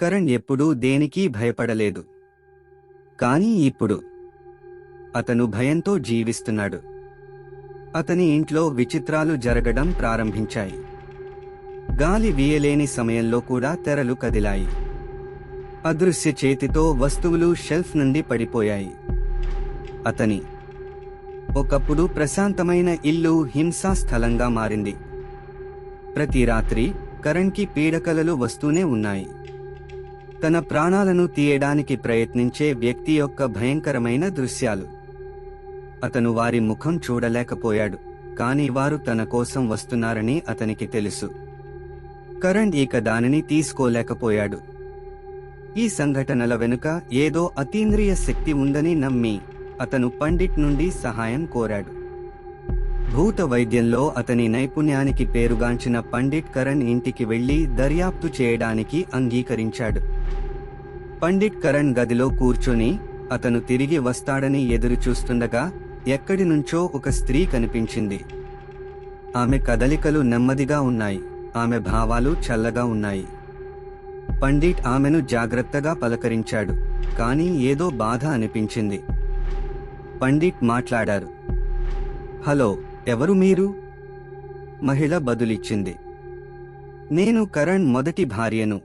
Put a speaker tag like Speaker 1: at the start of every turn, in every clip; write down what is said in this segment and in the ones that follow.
Speaker 1: కరణ్ ఎప్పుడూ దేనికీ భయపడలేదు. కానీ ఇప్పుడు అతను భయంతో జీవిస్తున్నాడు. అతని ఇంట్లో విచిత్రాలు జరగడం ప్రారంభించాయి. గాలి వీయలేని సమయంలో కూడా తెరలు కదిలాయి. అదృశ్య చేతితో వస్తువులు షెల్ఫ్ నుండి పడిపోయాయి. అతని ఒకప్పుడు ప్రశాంతమైన ఇల్లు హింసా స్థలంగా మారింది. ప్రతి రాత్రి కరణ్కి పీడకలలు వస్తూనే ఉన్నాయి. తన ప్రాణాలను తీయడానికి ప్రయత్నించే వ్యక్తి యొక్క భయంకరమైన దృశ్యాలు. అతను వారి ముఖం చూడలేకపోయాడు కాని వారు తన కోసం వస్తున్నారని అతనికి తెలుసు. కరణ్ ఇక దానిని తీసుకోలేకపోయాడు. ఈ సంఘటనల వెనుక ఏదో అతీంద్రియ శక్తి ఉందని నమ్మి అతను పండిట్ నుండి సహాయం కోరాడు. భూత వైద్యంలో అతని నైపుణ్యానికి పేరుగాంచిన పండిట్ కరణ్ ఇంటికి వెళ్ళి దర్యాప్తు చేయడానికి అంగీకరించాడు. పండిట్ కరణ్ గదిలో కూర్చొని అతను తిరిగి వస్తాడని ఎదురుచూస్తుండగా ఎక్కడి నుంచో ఒక స్త్రీ కనిపించింది. ఆమె కదలికలు నెమ్మదిగా ఉన్నాయి. ఆమె భావాలు చల్లగా ఉన్నాయి. పండిట్ ఆమెను జాగ్రత్తగా పలకరించాడు. కానీ ఏదో బాధ అనిపించింది. పండిట్ మాట్లాడారు. హలో ఎవరు మీరు? మహిళ బదులిచ్చింది. నేను కరణ్ మొదటి భార్యను.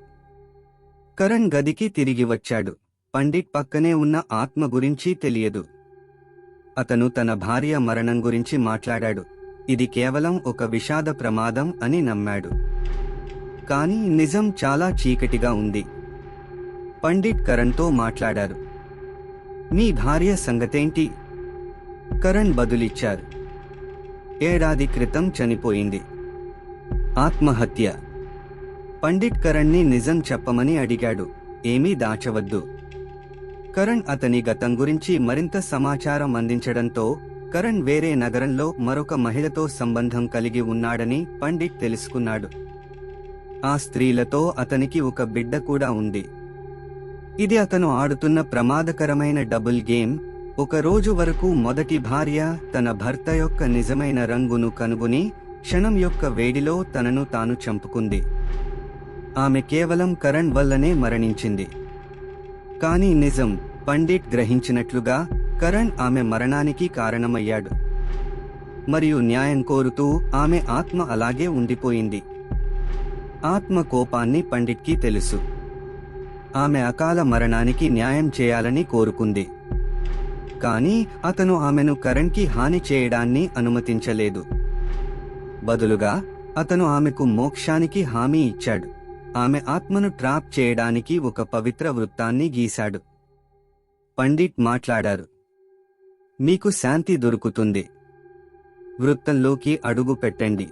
Speaker 1: కరణ్ గదికి తిరిగి వచ్చాడు. పండిట్ పక్కనే ఉన్న ఆత్మ గురించి తెలియదు. అతను తన భార్య మరణం గురించి మాట్లాడాడు. ఇది కేవలం ఒక విషాద ప్రమాదం అని నమ్మాడు. కానీ నిజం చాలా చీకటిగా ఉంది. పండిట్ కరణ్తో మాట్లాడారు. మీ భార్య సంగతేంటి? కరణ్ బదులిచ్చారు. ఏడాది క్రితం చనిపోయింది. ఆత్మహత్య. పండిట్ కరణ్ని నిజం చెప్పమని అడిగాడు. ఏమీ దాచవద్దు. కరణ్ అతని గతం గురించి మరింత సమాచారం అందించడంతో కరణ్ వేరే నగరంలో మరొక మహిళతో సంబంధం కలిగి ఉన్నాడని పండిట్ తెలుసుకున్నాడు. ఆ స్త్రీలతో అతనికి ఒక బిడ్డ కూడా ఉంది. ఇది అతను ఆడుతున్న ప్రమాదకరమైన డబుల్ గేమ్ ఒక రోజు వరకు మొదటి భార్య తన భర్త యొక్క నిజమైన రంగును కనుగొని క్షణం యొక్క వేడిలో తనను తాను చంపుకుంది. ఆమె కేవలం కరణ్ వల్లనే మరణించింది. కానీ నిజం పండిట్ గ్రహించినట్లుగా కరణ్ ఆమె మరణానికి కారణమయ్యాడు. మరియు న్యాయం కోరుతూ ఆమె ఆత్మ అలాగే ఉండిపోయింది. ఆత్మ కోపాన్ని పండిట్కి తెలుసు. ఆమె అకాల మరణానికి న్యాయం చేయాలని కోరుకుంది. కానీ అతను ఆమెను కరణ్కి హాని చేయడాన్ని అనుమతించలేదు. బదులుగా అతను ఆమెకు మోక్షానికి హామీ ఇచ్చాడు. ఆమె ఆత్మను ట్రాప్ చేయడానికి ఒక పవిత్ర వృత్తాన్ని గీశాడు. పండిట్ మాట్లాడారు. మీకు శాంతి దొరుకుతుంది. వృత్తంలోకి అడుగు పెట్టండి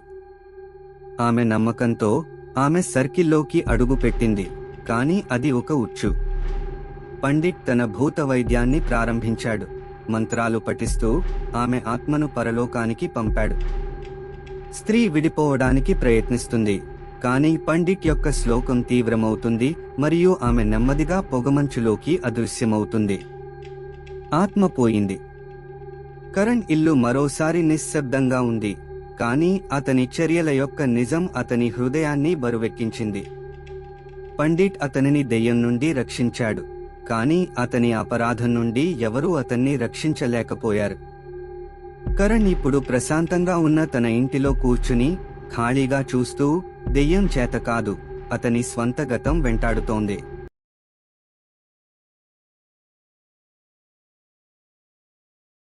Speaker 1: ఆమె నమ్మకంతో ఆమె సర్కిల్లోకి అడుగు పెట్టింది. కానీ అది ఒక ఉచ్చు. పండిట్ తన భూత వైద్యాన్ని ప్రారంభించాడు. మంత్రాలు పఠిస్తూ ఆమె ఆత్మను పరలోకానికి పంపాడు. స్త్రీ విడిపోవడానికి ప్రయత్నిస్తుంది కానీ పండిట్ యొక్క శ్లోకం తీవ్రమవుతుంది మరియు ఆమె నెమ్మదిగా పొగమంచులోకి అదృశ్యమవుతుంది. ఆత్మ పోయింది. కరణ్ ఇల్లు మరోసారి నిశ్శబ్దంగా ఉంది కానీ అతని చర్యల యొక్క నిజం అతని హృదయాన్ని బరువెక్కించింది. పండిట్ అతనిని దెయ్యం నుండి రక్షించాడు. కానీ అతని అపరాధం నుండి ఎవరూ అతన్ని రక్షించలేకపోయారు. కరణ్ ఇప్పుడు ప్రశాంతంగా ఉన్న తన ఇంటిలో కూర్చుని ఖాళీగా చూస్తూ దెయ్యం చేత కాదు అతని స్వంత గతం వెంటాడుతోంది.